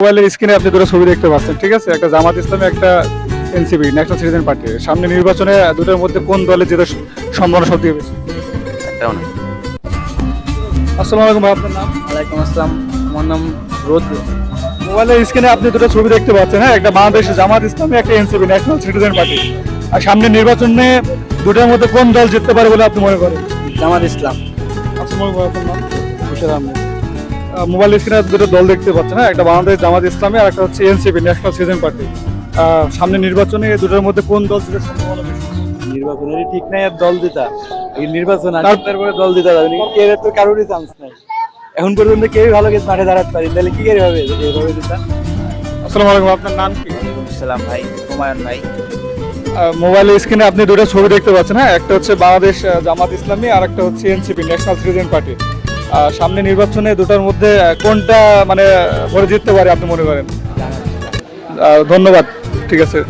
মোবাইলের স্ক্রিনে আপনি দুটো ছবি দেখতে পাচ্ছেন ঠিক আছে? একটা জামাত ইসলামী একটা এনসিপি ন্যাশনাল সিটিজেন পার্টি সামনে নির্বাচনে দুটোর মধ্যে কোন দলে যেতে সম্ভাবনা সব থেকে বেশি? একটাও না আসসালামু আলাইকুম ভাই আপনার নাম? ওয়ালাইকুম আসসালাম আমার নাম রোদ্র মোবাইলের স্ক্রিনে আপনি দুটো ছবি দেখতে পাচ্ছেন হ্যাঁ? একটা বাংলাদেশ জামাত ইসলামী একটা এনসিপি ন্যাশনাল সিটিজেন পার্টি আর সামনে নির্বাচনে দুটোর মধ্যে কোন দল জিততে পারে বলে আপনি মনে করেন? জামাত ইসলাম। আসসালামু আলাইকুম আপনার নাম? হুশিয়ার আহমেদ। আহ, মোবাইল স্ক্রিনে দুটো দল দেখতে পাচ্ছেন হ্যাঁ? একটা বাংলাদেশ জামাত ইসলামী আর একটা হচ্ছে এনসিপি ন্যাশনাল সিটিজেন পার্টি সামনে নির্বাচনে এই দুটোর মধ্যে কোন দল জিতার সম্ভাবনা বেশি নির্বাচনেরই ঠিক নাই আর দল দিতা এই নির্বাচন আর তারপরে দল দিতে যাবে। কে তো কারোরই চান্স নাই? এখন পর্যন্ত কেউই ভালো কিছু মাঠে দাঁড়াতে পারি তাহলে কি করে হবে? এভাবে দিতা আসসালামু আলাইকুম আপনার নাম কি? সালাম ভাই হুমায়ুন ভাই। মোবাইলের স্ক্রিনে আপনি দুটো ছবি দেখতে পাচ্ছেন হ্যাঁ? একটা হচ্ছে বাংলাদেশ জামাত ইসলামী আর একটা হচ্ছে এনসিপি ন্যাশনাল সিটিজেন পার্টি সামনে নির্বাচনে দুটার মধ্যে কোনটা মানে ভরে জিততে পারে আপনি মনে করেন? ধন্যবাদ, ঠিক আছে।